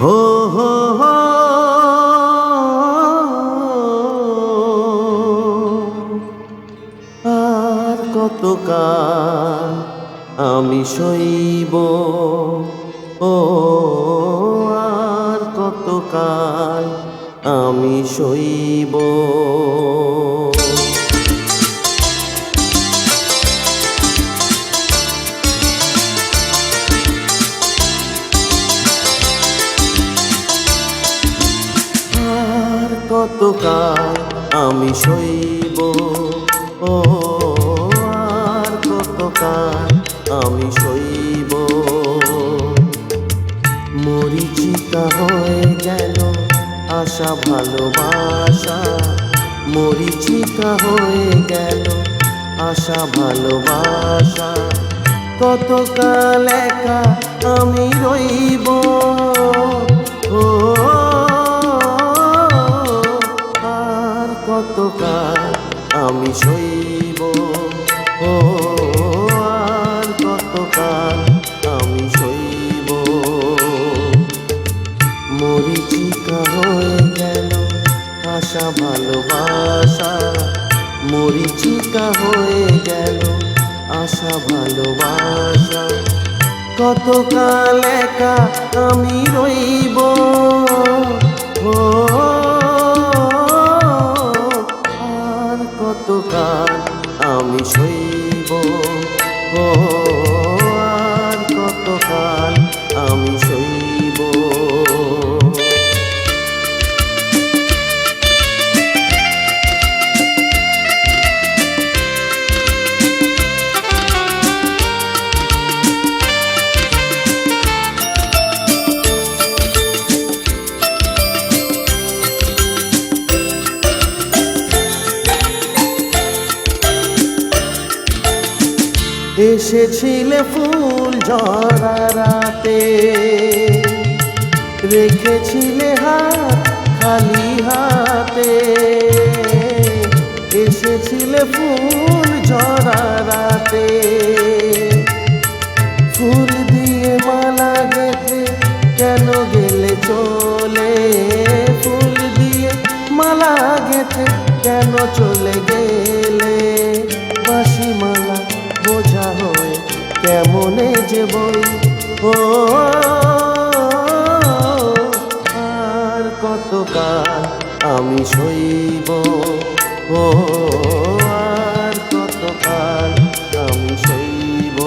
হো হো হো। আর কত কাল আমি সইব? ও আর কত কাল আমি সইব? আর কত কাল আমি সইব। ও, আর কত কাল আমি সইব। মরিচিকা হয়ে গেল আশা, ভালোবাসা। মরিচিকা হয়ে গেল আশা, ভালোবাসা। কত কাল একা আমি রইব। ও আর কত কাল আমি সইব? ও, আর কত কাল আমি সইব? মরিচিকা হয়ে গেল আশা ভালোবাসা। মরিচিকা হয়ে গেল আশা ভালোবাসা। কত কাল একা আমি রইব? আর কত কাল আমি শৈব ও আর কতকাল আমি সইব এসেছিলে ফুল ঝরা রাতে। রেখেছিলে হাত খালি হাতে। এসেছিলে ফুল ঝরা রাতে। ফুল দিয়ে মালা গেথে কেন গেলে চলে? ফুল দিয়ে মালা গেথে কেন চলে গেলে? কেমনে যে বই? ও, আর কত কাল আমি সইব? ও, আর কত কাল আমি সইব?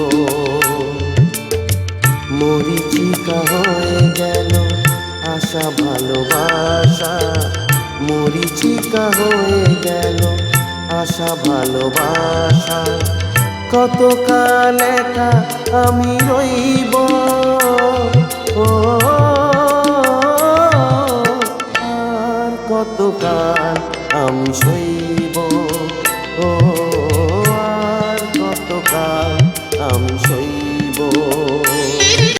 মরিচিকা হয়ে গেল আশা ভালোবাসা। মরিচিকা হয়ে গেল আশা ভালোবাসা। কত কাল একা আমি রইব? ও আর কত কাল আমি